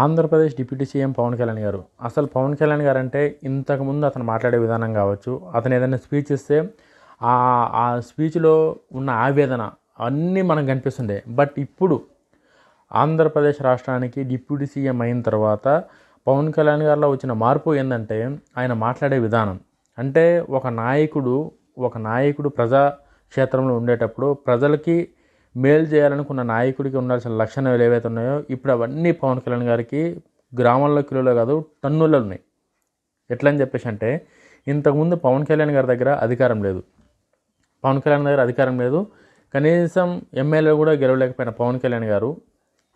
Andhra Pradesh deputy CM Pawan Kalyan గారు. అసలు పవన్ కళ్యాణ్ గారు అంటే ఇంతకుముందు అతను మాట్లాడే విధానం కావచ్చు అతను ఏదైనా స్పీచ్ ఇస్తే ఆ ఆ స్పీచ్లో ఉన్న ఆవేదన అన్నీ మనకు కనిపిస్తుండే. బట్ ఇప్పుడు ఆంధ్రప్రదేశ్ రాష్ట్రానికి డిప్యూటీ సీఎం అయిన తర్వాత పవన్ కళ్యాణ్ గారిలో వచ్చిన మార్పు ఏంటంటే ఆయన మాట్లాడే విధానం. అంటే ఒక నాయకుడు ఒక నాయకుడు ప్రజా క్షేత్రంలో ఉండేటప్పుడు ప్రజలకి మేలు చేయాలనుకున్న నాయకుడికి ఉండాల్సిన లక్షణాలు ఏవైతే ఉన్నాయో ఇప్పుడు అవన్నీ పవన్ కళ్యాణ్ గారికి గ్రామాల్లో కిలోలో కాదు టన్నుల్లో ఉన్నాయి. ఎట్లా అని చెప్పేసి అంటే ఇంతకుముందు పవన్ కళ్యాణ్ గారి దగ్గర అధికారం లేదు. పవన్ కళ్యాణ్ దగ్గర అధికారం లేదు. కనీసం ఎమ్మెల్యే కూడా గెలవలేకపోయిన పవన్ కళ్యాణ్ గారు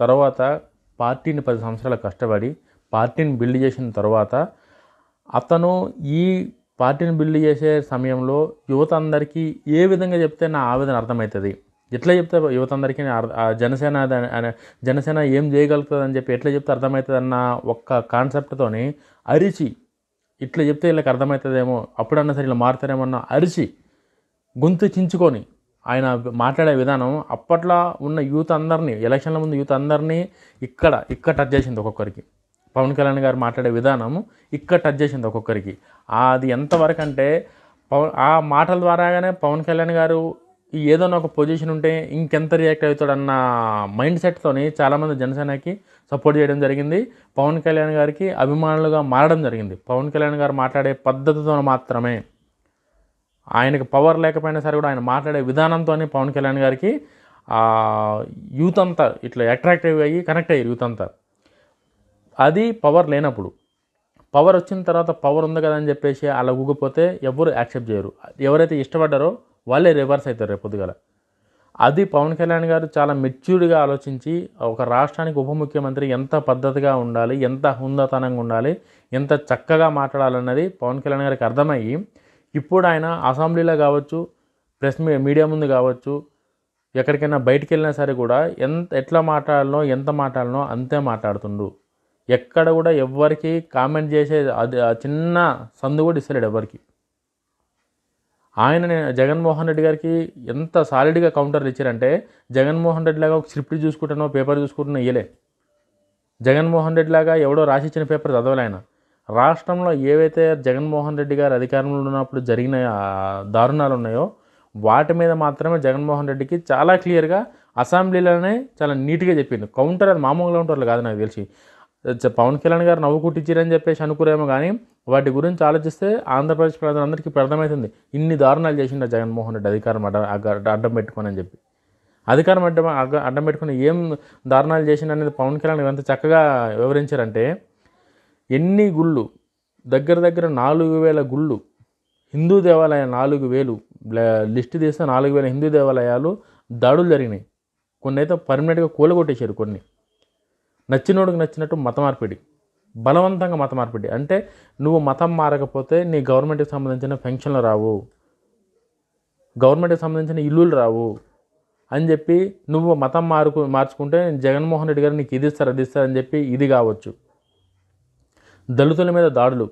తర్వాత పార్టీని పది సంవత్సరాలు కష్టపడి పార్టీని బిల్డ్ చేసిన తర్వాత అతను ఈ పార్టీని బిల్డ్ చేసే సమయంలో యువత అందరికీ ఏ విధంగా చెప్తే నా ఆవేదన అర్థమవుతుంది? ఎట్లా చెప్తే యువత అందరికీ జనసేన జనసేన ఏం చేయగలుగుతుంది అని చెప్పి ఎట్లా చెప్తే అర్థమవుతుంది అన్న ఒక్క కాన్సెప్ట్తోని అరిచి ఇట్లా చెప్తే వీళ్ళకి అర్థమవుతుందేమో అప్పుడన్నా సరే ఇలా మారుతారేమో అన్న అరిచి గొంతు చించుకొని ఆయన మాట్లాడే విధానం అప్పట్లో ఉన్న యూత్ అందరినీ ఎలక్షన్ల ముందు యూత్ అందరినీ ఇక్కడ ఇక్కడ టచ్ చేసింది ఒక్కొక్కరికి. పవన్ కళ్యాణ్ గారు మాట్లాడే విధానం ఇక్కడ టచ్ చేసింది ఒక్కొక్కరికి. అది ఎంతవరకు అంటే పవన్ ఆ మాటల ద్వారాగానే పవన్ కళ్యాణ్ గారు ఏదైనా ఒక పొజిషన్ ఉంటే ఇంకెంత రియాక్ట్ అవుతాడన్న మైండ్ సెట్తోని చాలామంది జనసేనకి సపోర్ట్ చేయడం జరిగింది. పవన్ కళ్యాణ్ గారికి అభిమానులుగా మారడం జరిగింది. పవన్ కళ్యాణ్ గారు మాట్లాడే పద్ధతితో మాత్రమే ఆయనకు పవర్ లేకపోయినా సరే కూడా ఆయన మాట్లాడే విధానంతో పవన్ కళ్యాణ్ గారికి యూత్ అంతా ఇట్లా అట్రాక్టివ్ అయ్యి కనెక్ట్ అయ్యారు యూత్ అంతా. అది పవర్ లేనప్పుడు. పవర్ వచ్చిన తర్వాత పవర్ ఉంది కదా అని చెప్పేసి అలా ఊగిపోతే ఎవరు యాక్సెప్ట్ చేయరు. ఎవరైతే ఇష్టపడ్డారో వాళ్ళే రివర్స్ అవుతారు రేపు పొద్దుగల. అది పవన్ కళ్యాణ్ గారు చాలా మెచ్యూర్డ్గా ఆలోచించి ఒక రాష్ట్రానికి ఉప ముఖ్యమంత్రి ఎంత పద్ధతిగా ఉండాలి ఎంత హుందతనంగా ఉండాలి ఎంత చక్కగా మాట్లాడాలన్నది పవన్ కళ్యాణ్ గారికి అర్థమయ్యి ఇప్పుడు ఆయన అసెంబ్లీలో కావచ్చు ప్రెస్ మీ మీడియా ముందు కావచ్చు ఎక్కడికైనా బయటికి వెళ్ళినా సరే కూడా ఎంత ఎట్లా మాట్లాడాలనో ఎంత మాట్లాడాలనో అంతే మాట్లాడుతుండు. ఎక్కడ కూడా ఎవరికి కామెంట్ చేసే అది ఆ చిన్న సందు కూడా ఇస్తలేడు ఎవరికి ఆయన జగన్మోహన్ రెడ్డి గారికి ఎంత సాలిడ్గా కౌంటర్లు ఇచ్చారంటే జగన్మోహన్ రెడ్డి లాగా ఒక స్క్రిప్ట్ చూసుకుంటానో పేపర్ చూసుకుంటున్నా ఇయ్యలే. జగన్మోహన్ రెడ్డి లాగా ఎవడో రాసిచ్చిన పేపర్ చదవలే ఆయన. రాష్ట్రంలో ఏవైతే జగన్మోహన్ రెడ్డి గారు అధికారంలో ఉన్నప్పుడు జరిగిన దారుణాలు ఉన్నాయో వాటి మీద మాత్రమే జగన్మోహన్ రెడ్డికి చాలా క్లియర్గా అసెంబ్లీలోనే చాలా నీట్గా చెప్పింది కౌంటర్ అది మామూలుగా కౌంటర్లు కాదు నాకు తెలిసి. పవన్ కళ్యాణ్ గారు నవ్వు కుట్టించారని చెప్పేసి అనుకురేమో కానీ వాటి గురించి ఆలోచిస్తే ఆంధ్రప్రదేశ్ ప్రజలందరికీ ఇప్పుడు అర్థమవుతుంది ఇన్ని దారుణాలు చేసిండ జగన్మోహన్ రెడ్డి అధికారం అడ్డ అడ్డం పెట్టుకొని అని చెప్పి. అధికారం అడ్డం అడ్డం పెట్టుకుని ఏం దారుణాలు చేసిండ అనేది పవన్ కళ్యాణ్ గారు ఎంత చక్కగా వివరించారంటే ఎన్ని గుళ్ళు దగ్గర దగ్గర నాలుగు వేల గుళ్ళు హిందూ దేవాలయాలు నాలుగు వేలు లిస్ట్ తీస్తే నాలుగు వేల హిందూ దేవాలయాలు దాడులు జరిగినాయి. కొన్ని అయితే పర్మనెంట్గా కూలగొట్టేశారు కొన్ని. నచ్చినోడికి నచ్చినట్టు మత మార్పిడి బలవంతంగా మత మార్పిడి అంటే నువ్వు మతం మారకపోతే నీ గవర్నమెంట్కి సంబంధించిన పెన్షన్లు రావు. గవర్నమెంట్కి సంబంధించిన ఇల్లులు రావు. అని చెప్పి నువ్వు మతం మారుకు మార్చుకుంటే జగన్మోహన్ రెడ్డి గారు నీకు ఇది ఇస్తారు అది ఇస్తారు అని చెప్పి ఇది కావచ్చు. దళితుల మీద దాడులు.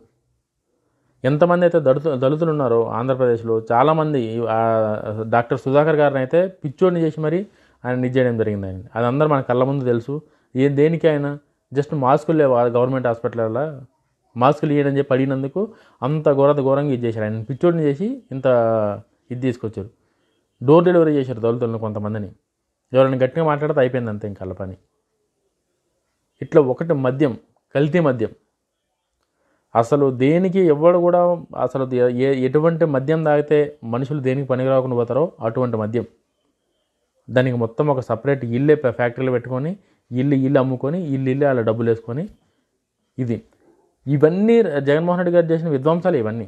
ఎంతమంది అయితే దళితు దళితులు ఉన్నారో ఆంధ్రప్రదేశ్లో చాలామంది డాక్టర్ సుధాకర్ గారిని అయితే పిచ్చోడిని చేసి మరి ఆయన నిజ్ చేయడం జరిగింది అది అందరూ మన కళ్ళ ముందు తెలుసు. ఏ దేనికి ఆయన జస్ట్ మాస్కులు లేవు గవర్నమెంట్ హాస్పిటల్లో. మాస్కులు ఇవ్వడం చెప్పి అడిగినందుకు అంత ఘోర ఘోరంగా ఇది చేశారు. ఆయన పిచ్చోడిని చేసి ఇంత ఇది తీసుకొచ్చారు. డోర్ డెలివరీ చేశారు దళితులను కొంతమందిని. ఎవరైనా గట్టిగా మాట్లాడితే అయిపోయింది అంతే ఇంకా పని. ఇట్లా ఒకటి మద్యం కల్తీ మద్యం. అసలు దేనికి ఎవడు కూడా అసలు ఏ- ఎటువంటి మద్యం తాగితే మనుషులు దేనికి పనికి రాకుండా పోతారో అటువంటి మద్యం. దానికి మొత్తం ఒక సపరేట్ ఇల్లే ఫ్యాక్టరీలు ఫ్యాక్టరీలో పెట్టుకొని ఇల్లు ఇల్లు అమ్ముకొని ఇల్లు ఇల్లు అలా డబ్బులు వేసుకొని ఇది. ఇవన్నీ జగన్మోహన్ రెడ్డి గారు చేసిన విధ్వంసాలు ఇవన్నీ.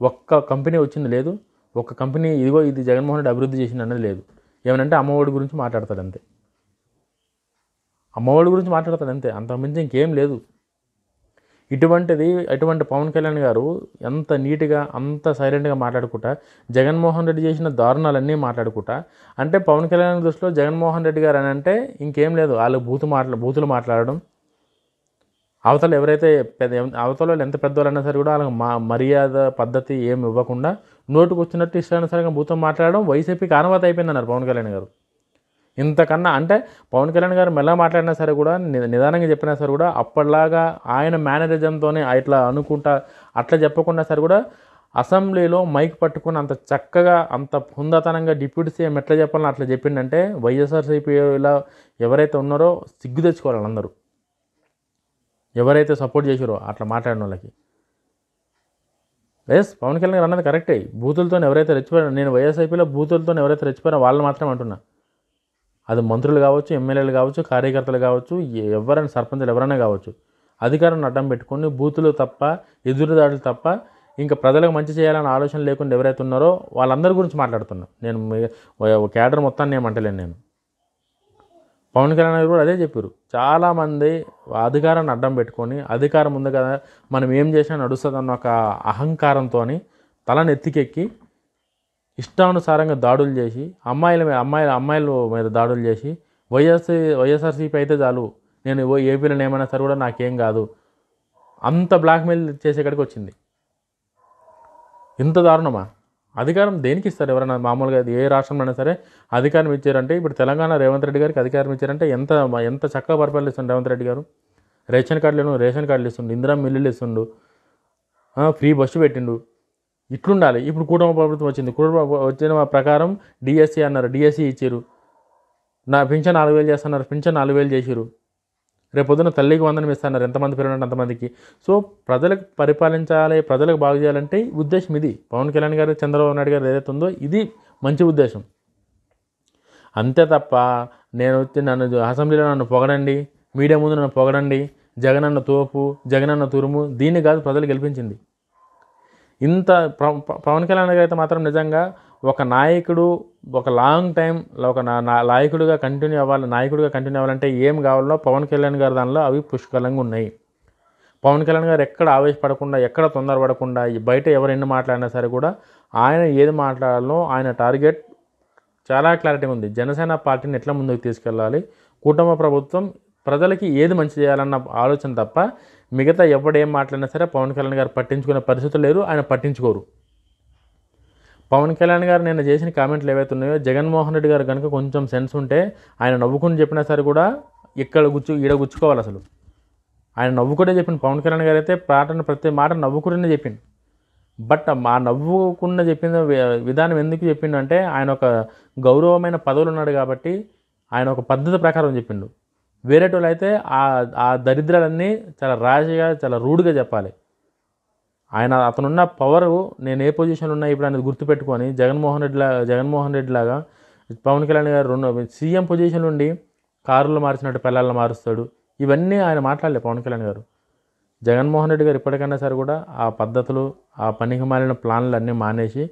ఒక్క కంపెనీ వచ్చింది లేదు. ఒక్క కంపెనీ ఇదిగో ఇది జగన్మోహన్ రెడ్డి అభివృద్ధి చేసింది అన్నది లేదు. ఏమనంటే అమ్మఒడి గురించి మాట్లాడతాడు అంతే. అమ్మఒడి గురించి మాట్లాడతాడు అంతే. అంతకుమించి ఇంకేం లేదు. ఇటువంటిది అటువంటి పవన్ కళ్యాణ్ గారు ఎంత నీట్గా అంత సైలెంట్గా మాట్లాడుకుంటా జగన్మోహన్ రెడ్డి చేసిన దారుణాలన్నీ మాట్లాడుకుంటా అంటే పవన్ కళ్యాణ్ దృష్టిలో జగన్మోహన్ రెడ్డి గారు అని అంటే ఇంకేం లేదు వాళ్ళు బూతు మాట్లా బూతులు మాట్లాడడం. అవతల ఎవరైతే పెద్ద అవతల వాళ్ళు ఎంత పెద్దవాళ్ళైనా సరే కూడా వాళ్ళకి మా మర్యాద పద్ధతి ఏమి ఇవ్వకుండా నోటుకు వచ్చినట్టు ఇష్టానుసారంగా భూతం మాట్లాడడం వైసీపీకి ఆనవాత అయిపోయిందన్నారు పవన్ కళ్యాణ్ గారు. ఇంతకన్నా అంటే పవన్ కళ్యాణ్ గారు మెల్ల మాట్లాడినా సరే కూడా నిదానంగా చెప్పినా సరే కూడా అప్పటిలాగా ఆయన మేనరిజంతోనే ఇట్లా అనుకుంటా అట్లా చెప్పకుండా సరే కూడా అసెంబ్లీలో మైక్ పట్టుకుని అంత చక్కగా అంత హుందాతనంగా డిప్యూటీ సీఎం ఎట్లా చెప్పాలని అట్లా చెప్పిండంటే వైఎస్ఆర్సీపీలో ఎవరైతే ఉన్నారో సిగ్గు తెచ్చుకోవాలి వాళ్ళందరూ ఎవరైతే సపోర్ట్ చేసారో అట్లా మాట్లాడిన వాళ్ళకి. ఎస్ పవన్ కళ్యాణ్ గారు అన్నది కరెక్టే. బూతులతో ఎవరైతే రెచ్చిపోయారో నేను వైఎస్ఐపీలో బూతులతో ఎవరైతే రెచ్చిపోయారో వాళ్ళు మాత్రం అంటున్నా. అది మంత్రులు కావచ్చు ఎమ్మెల్యేలు కావచ్చు కార్యకర్తలు కావచ్చు ఎవరైనా సర్పంచులు ఎవరైనా కావచ్చు. అధికారాన్ని అడ్డం పెట్టుకొని బూతులు తప్ప ఎదురుదాడులు తప్ప ఇంకా ప్రజలకు మంచి చేయాలనే ఆలోచన లేకుండా ఎవరైతే ఉన్నారో వాళ్ళందరి గురించి మాట్లాడుతున్నా. నేను క్యాడర్ మొత్తాన్ని ఏమంటలేను నేను. పవన్ కళ్యాణ్ గారు కూడా అదే చెప్పారు. చాలామంది అధికారాన్ని అడ్డం పెట్టుకొని అధికారం ఉంది కదా మనం ఏం చేసినా నడుస్తుంది అన్న ఒక అహంకారంతో తలను ఎత్తికెక్కి ఇష్టానుసారంగా దాడులు చేసి అమ్మాయిల మీద అమ్మాయిల అమ్మాయిల మీద దాడులు చేసి వైఎస్ వైఎస్ఆర్సీపీ అయితే చాలు. నేను ఓ ఏపీలో ఏమైనా సరే కూడా నాకేం కాదు. అంత బ్లాక్మెయిల్ చేసేకాడికి వచ్చింది. ఇంత దారుణమా? అధికారం దేనికి ఇస్తారు? ఎవరైనా మామూలుగా ఏ రాష్ట్రంలో అయినా సరే అధికారం ఇచ్చారంటే ఇప్పుడు తెలంగాణ రేవంత్ రెడ్డి గారికి అధికారం ఇచ్చారంటే ఎంత ఎంత చక్కగా పరిపాలిస్తుంది రేవంత్ రెడ్డి గారు? రేషన్ కార్డులు రేషన్ కార్డులు ఇస్తుండు ఇందిరా మిల్లులు ఇస్తుండు ఫ్రీ బస్సు పెట్టిండు. ఇట్లుండాలి. ఇప్పుడు కుటుంబ ప్రభుత్వం వచ్చింది. కుటుంబ వచ్చిన ప్రకారం డిఎస్సి అన్నారు. డిఎస్సి ఇచ్చారు నా పింఛన్ నాలుగు వేలు చేస్తున్నారు. పింఛన్ నాలుగు వేలు చేసిరు రేపు తల్లికి వందనం ఇస్తున్నారు. ఎంతమంది పిల్లలు అంతమందికి. సో ప్రజలకు పరిపాలించాలి ప్రజలకు బాగు చేయాలంటే ఉద్దేశం ఇది. పవన్ కళ్యాణ్ గారు చంద్రబాబు నాయుడు గారు ఏదైతే ఉందో ఇది మంచి ఉద్దేశం. అంతే తప్ప నేను వచ్చి నన్ను అసెంబ్లీలో నన్ను పొగడండి మీడియా ముందు నన్ను పొగడండి జగనన్న తోపు జగనన్న తురుము దీన్ని కాదు ప్రజలు గెలిపించింది. ఇంత పవన్ కళ్యాణ్ గారు అయితే మాత్రం నిజంగా ఒక నాయకుడు ఒక లాంగ్ టైం ఒక నా- నాయకుడిగా కంటిన్యూ అవ్వాలి నాయకుడిగా కంటిన్యూ అవ్వాలంటే ఏం కావాలో పవన్ కళ్యాణ్ గారి దానిలో అవి పుష్కలంగా ఉన్నాయి. పవన్ కళ్యాణ్ గారు ఎక్కడ ఆవేశపడకుండా ఎక్కడ తొందరపడకుండా బయట ఎవరు ఎన్ని మాట్లాడినా సరే కూడా ఆయన ఏది మాట్లాడాలో ఆయన టార్గెట్ చాలా క్లారిటీ ఉంది. జనసేన పార్టీని ఎట్లా ముందుకు తీసుకెళ్ళాలి? కుటుంబ ప్రభుత్వం ప్రజలకి ఏది మంచి చేయాలన్న ఆలోచన తప్ప మిగతా ఎవడు ఏం మాట్లాడినా సరే పవన్ కళ్యాణ్ గారు పట్టించుకునే పరిస్థితులు లేరు ఆయన పట్టించుకోరు. పవన్ కళ్యాణ్ గారు నేను చేసిన కామెంట్లు ఏవైతే ఉన్నాయో జగన్మోహన్ రెడ్డి గారు కనుక కొంచెం సెన్స్ ఉంటే ఆయన నవ్వుకుని చెప్పినా సరే కూడా ఇక్కడ గుచ్చు ఈడ గుచ్చుకోవాలి అసలు. ఆయన నవ్వుకుంటే చెప్పింది పవన్ కళ్యాణ్ గారు అయితే పాటను ప్రతి మాట నవ్వుకుంటూనే చెప్పింది బట్ మా నవ్వుకున్న చెప్పిన విధానం ఎందుకు చెప్పిండంటే ఆయన ఒక గౌరవమైన పదవులు ఉన్నాడు కాబట్టి ఆయన ఒక పద్ధతి ప్రకారం చెప్పిండు. వేరేటోళ్ళు అయితే ఆ ఆ దరిద్రాలన్నీ చాలా రాజీగా చాలా రూడ్గా చెప్పాలి. ఆయన అతనున్న పవర్ నేను ఏ పొజిషన్లో ఉన్నా ఇప్పుడు అనేది గుర్తుపెట్టుకొని జగన్మోహన్ రెడ్డి లాగా జగన్మోహన్ రెడ్డి లాగా పవన్ కళ్యాణ్ గారు రెండు సీఎం పొజిషన్ నుండి కారులు మార్చినట్టు పిల్లలను మారుస్తాడు. ఇవన్నీ ఆయన మాట్లాడలే పవన్ కళ్యాణ్ గారు. జగన్మోహన్ రెడ్డి గారు ఇప్పటికైనా సరే కూడా ఆ పద్ధతులు ఆ పనికి మాలిన ప్లాన్లు అన్నీ మానేసి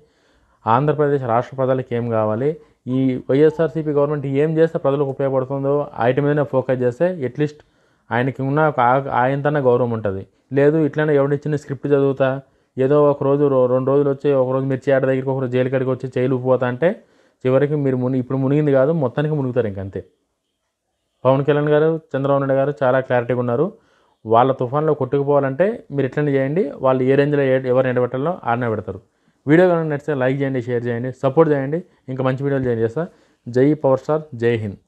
ఆంధ్రప్రదేశ్ రాష్ట్ర ప్రజలకు ఏం కావాలి? ఈ వైఎస్ఆర్సీపీ గవర్నమెంట్ ఏం చేస్తే ప్రజలకు ఉపయోగపడుతుందో వాటి మీదనే ఫోకస్ చేస్తే అట్లీస్ట్ ఆయనకి ఉన్న ఒక ఆయనతోనే గౌరవం ఉంటుంది. లేదు ఇట్లనే ఎవడిచ్చిన స్క్రిప్ట్ చదువుతా ఏదో ఒక రోజు రెండు రోజులు వచ్చి ఒక రోజు మిర్చి ఆడ దగ్గరికి ఒకరోజు జైలు కడికి వచ్చి జైలు ఉప్పిపోతా అంటే చివరికి మీరు ముని ఇప్పుడు మునిగింది కాదు మొత్తానికి మునుగుతారు ఇంకంతే పవన్ కళ్యాణ్ గారు చంద్రబాబు నాయుడు గారు చాలా క్లారిటీగా ఉన్నారు. వాళ్ళ తుఫాన్లో కొట్టుకుపోవాలంటే మీరు ఎట్లనే చేయండి వాళ్ళు ఏ రేంజ్లో ఏ- ఎవరు ఎండబెట్టాలో ఆడనే పెడతారు. వీడియో కనుక నచ్చితే లైక్ చేయండి షేర్ చేయండి సపోర్ట్ చేయండి. ఇంకా మంచి వీడియోలు చేయండి చేస్తా. జై పవర్ స్టార్ జై హింద్.